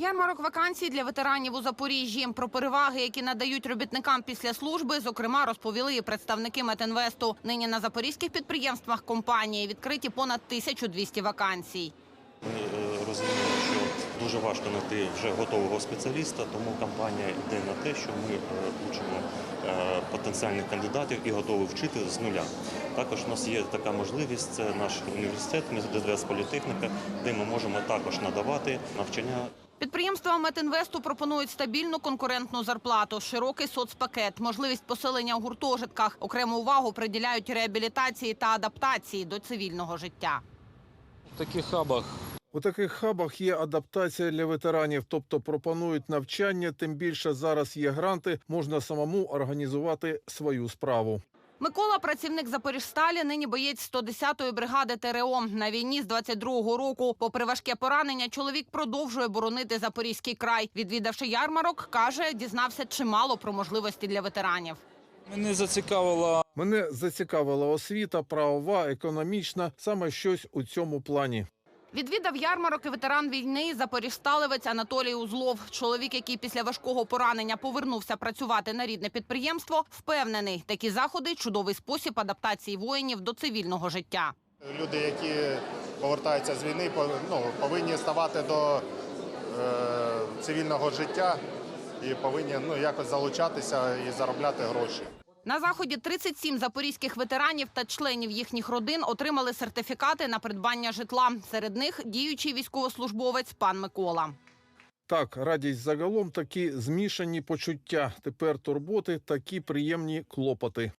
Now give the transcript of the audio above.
Ярмарок вакансій для ветеранів у Запоріжжі. Про переваги, які надають робітникам після служби, зокрема, розповіли і представники Метинвесту. Нині на запорізьких підприємствах компанії відкриті понад 1200 вакансій. Ми е, розуміємо, що дуже важко знайти вже готового спеціаліста, тому компанія йде на те, що ми е, учимо е, потенціальних кандидатів і готові вчити з нуля. Також у нас є така можливість, це наш університет, МЗДВС політехніка, де ми можемо також надавати навчання Підприємства Метинвесту пропонують стабільну конкурентну зарплату, широкий соцпакет, можливість поселення у гуртожитках. Окрему увагу приділяють реабілітації та адаптації до цивільного життя. В таких хабах У таких хабах є адаптація для ветеранів, тобто пропонують навчання. Тим більше зараз є гранти, можна самому організувати свою справу. Микола, працівник Запоріжсталі, нині боєць 110-ї бригади ТРО. На війні з 22-го року. Попри важке поранення, чоловік продовжує боронити Запорізький край. Відвідавши ярмарок, каже, дізнався чимало про можливості для ветеранів. мене зацікавила Мене зацікавила освіта, правова, економічна, саме щось у цьому плані. Відвідав ярмарок і ветеран війни запоріжсталевець Анатолій Узлов. Чоловік, який після важкого поранення повернувся працювати на рідне підприємство, впевнений, такі заходи чудовий спосіб адаптації воїнів до цивільного життя. Люди, які повертаються з війни, ну, повинні ставати до е, цивільного життя і повинні ну, якось залучатися і заробляти гроші. На заході 37 запорізьких ветеранів та членів їхніх родин отримали сертифікати на придбання житла. Серед них діючий військовослужбовець пан Микола. Так, радість загалом такі змішані почуття. Тепер турботи, такі приємні клопоти.